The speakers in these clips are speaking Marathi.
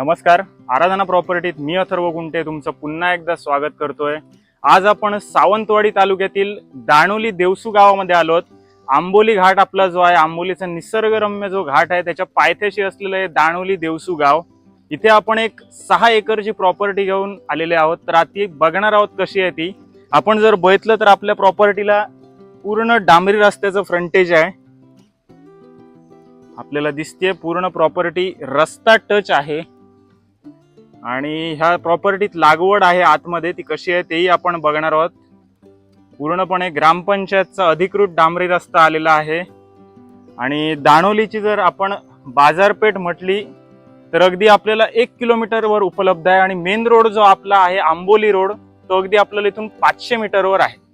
नमस्कार. आराधना प्रॉपर्टीत मी अथर्व गुंटे तुमचं पुन्हा एकदा स्वागत करतोय. आज आपण सावंतवाडी तालुक्यातील दाणोली देवसू गावामध्ये आलोत आंबोली घाट आपला जो आहे आंबोलीचा निसर्गरम्य जो घाट आहे त्याच्या पायथ्याशी असलेलं आहे दाणोली देवसू गाव. इथे आपण एक सहा एकरची प्रॉपर्टी घेऊन आलेले आहोत. तर आती बघणार आहोत कशी आहे ती. आपण जर बघितलं तर आपल्या प्रॉपर्टीला पूर्ण डांबरी रस्त्याचं फ्रंटेज आहे. आपल्याला दिसते पूर्ण प्रॉपर्टी रस्ता टच आहे. आणि ह्या प्रॉपर्टीत लागवड आहे आतमध्ये ती कशी आहे तेही आपण बघणार आहोत. पूर्णपणे ग्रामपंचायतचा अधिकृत डांबरी रस्ता आलेला आहे. आणि दाणोलीची जर आपण बाजारपेठ म्हटली तर अगदी आपल्याला एक किलोमीटरवर उपलब्ध आहे. आणि मेन रोड जो आपला आहे आंबोली रोड तो अगदी आपल्याला इथून पाचशे मीटरवर आहे.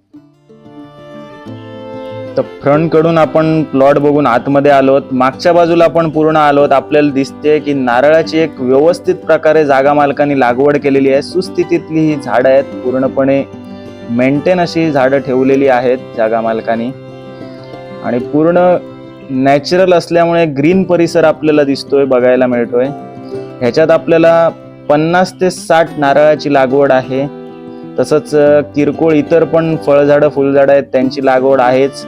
तर फ्रंटकडून आपण प्लॉट बघून आतमध्ये आलोत. मागच्या बाजूला आपण पूर्ण आलोत. आपल्याला दिसते की नारळाची एक व्यवस्थित प्रकारे जागा मालकांनी लागवड केलेली आहे. सुस्थितीतली ही झाडं आहेत. पूर्णपणे मेंटेन अशी झाडं ठेवलेली आहेत जागा मालकांनी. आणि पूर्ण नॅचरल असल्यामुळे ग्रीन परिसर आपल्याला दिसतोय बघायला मिळतोय. ह्याच्यात आपल्याला पन्नास ते साठ नारळाची लागवड आहे. तसंच किरकोळ इतर पण फळझाडं फुलझाडं आहेत. त्यांची लागवड आहेच.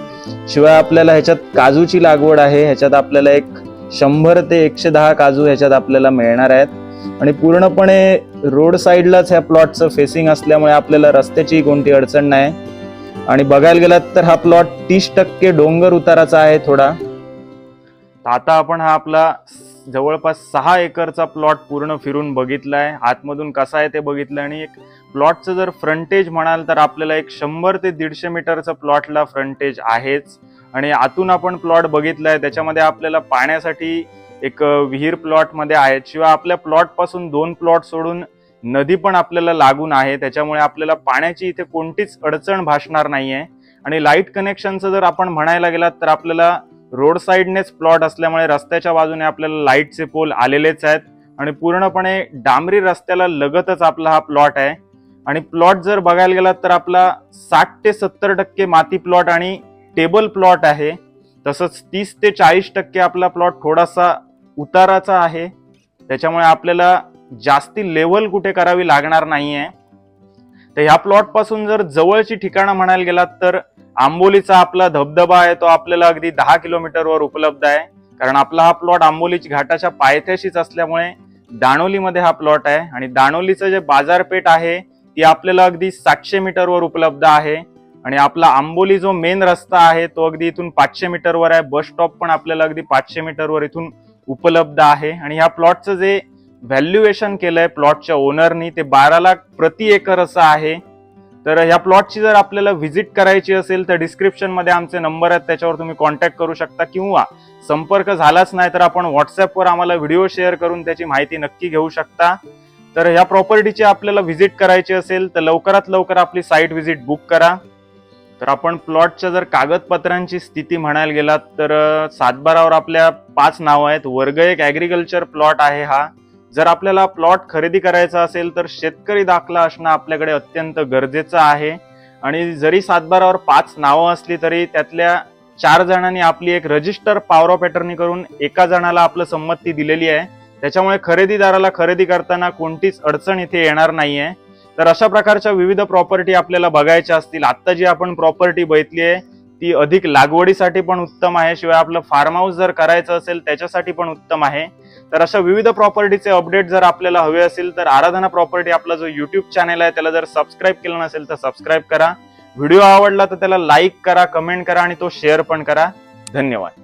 शिवाय आपल्याला ह्याच्यात काजूची लागवड आहे ह्याच्यात आपल्याला एक शंभर ते एकशे दहा काजू ह्याच्यात आपल्याला मिळणार आहेत. आणि पूर्णपणे रोड साईडलाच ह्या प्लॉटचं फेसिंग असल्यामुळे आपल्याला रस्त्याची कोणती अडचण नाही. आणि बघायला गेलात तर हा प्लॉट तीस टक्के डोंगर उताराचा आहे थोडा. आता आपण हा आपला जवळपास सहा एकरचा प्लॉट पूर्ण फिरून बघितला आहे आतमधून कसा आहे ते बघितलं आणि एक प्लॉटचं जर फ्रंटेज म्हणाल तर आपल्याला एक शंभर ते दीडशे मीटरचं प्लॉटला फ्रंटेज आहेच. आणि आतून आपण प्लॉट बघितलाय त्याच्यामध्ये आपल्याला पाण्यासाठी एक विहीर प्लॉटमध्ये आहेत शिवाय आपल्या प्लॉटपासून दोन प्लॉट सोडून नदी पण आपल्याला लागून आहे. त्याच्यामुळे आपल्याला पाण्याची इथे कोणतीच अडचण भासणार नाहीये. आणि लाइट कनेक्शनचं जर आपण म्हणायला गेलात तर आपल्याला रोड साईडनेच प्लॉट असल्यामुळे रस्त्याच्या बाजूने आपल्याला लाईटचे पोल आलेलेच आहेत आणि पूर्णपणे डांबरी रस्त्याला लगतच आपला हा प्लॉट आहे. आणि प्लॉट जर बघायला गेलात तर आपला साठ ते सत्तर टक्के माती प्लॉट आणि टेबल प्लॉट आहे. तसंच तीस ते चाळीस टक्के आपला प्लॉट थोडासा उताराचा आहे. त्याच्यामुळे आपल्याला जास्ती लेवल कुठे करावी लागणार नाही आहे तर ह्या प्लॉटपासून जर जवळची ठिकाणं म्हणायला गेलात तर आंबोलीचा आपला धबधबा आहे तो आपल्याला अगदी दहा किलोमीटरवर उपलब्ध आहे. कारण आपला हा प्लॉट आंबोलीच्या घाटाच्या पायथ्याशीच असल्यामुळे दाणोलीमध्ये हा प्लॉट आहे. आणि दाणोलीचं जे बाजारपेठ आहे ती आपल्याला अगदी सातशे मीटरवर उपलब्ध आहे. आणि आपला आंबोली जो मेन रस्ता आहे तो अगदी इथून पाचशे मीटरवर आहे. बस स्टॉप पण आपल्याला अगदी पाचशे मीटरवर इथून उपलब्ध आहे. आणि ह्या प्लॉटचं जे व्हॅल्युएशन केलंय प्लॉटच्या ओनरनी ते बारा लाख प्रति एकर असं आहे. तर ह्या प्लॉटची जर आपल्याला व्हिजिट करायची असेल तर डिस्क्रिप्शनमध्ये आमचे नंबर आहेत त्याच्यावर तुम्ही कॉन्टॅक्ट करू शकता. किंवा संपर्क झालाच नाही तर आपण व्हॉट्सअपवर आम्हाला व्हिडिओ शेअर करून त्याची माहिती नक्की घेऊ शकता. तर ह्या प्रॉपर्टीची आपल्याला व्हिजिट करायची असेल तर लवकरात लवकर आपली साईट व्हिजिट बुक करा. तर आपण प्लॉटच्या जर कागदपत्रांची स्थिती म्हणायला गेलात तर सातबारावर आपल्या पाच नावं आहेत. वर्ग एक ॲग्रिकल्चर प्लॉट आहे हा. जर आपल्याला प्लॉट खरेदी करायचा असेल तर शेतकरी दाखला असणं आपल्याकडे अत्यंत गरजेचं आहे. आणि जरी सातबारावर पाच नावं असली तरी त्यातल्या चार जणांनी आपली एक रजिस्टर पॉवर ऑफ अटर्नी करून एका जणाला आपलं संमती दिलेली आहे. त्याच्यामुळे खरेदीदाराला खरेदी करताना कोणतीच अडचण इथे येणार नाहीये. तर अशा प्रकारच्या विविध प्रॉपर्टी आपल्याला बघायच्या असतील. आत्ता जी आपण प्रॉपर्टी बघितली आहे ती अधिक लागवडीसाठी पण उत्तम आहे. शिवाय आपलं फार्म हाऊस जर करायचं असेल त्याच्यासाठी पण उत्तम आहे. तर अशा विविध प्रॉपर्टीचे अपडेट जर आपल्याला हवे असेल तर आराधना प्रॉपर्टी आपला जो युट्यूब चॅनल आहे त्याला जर सबस्क्राईब केलं नसेल तर सबस्क्राईब करा. व्हिडिओ आवडला तर त्याला लाईक करा कमेंट करा आणि तो शेअर पण करा. धन्यवाद.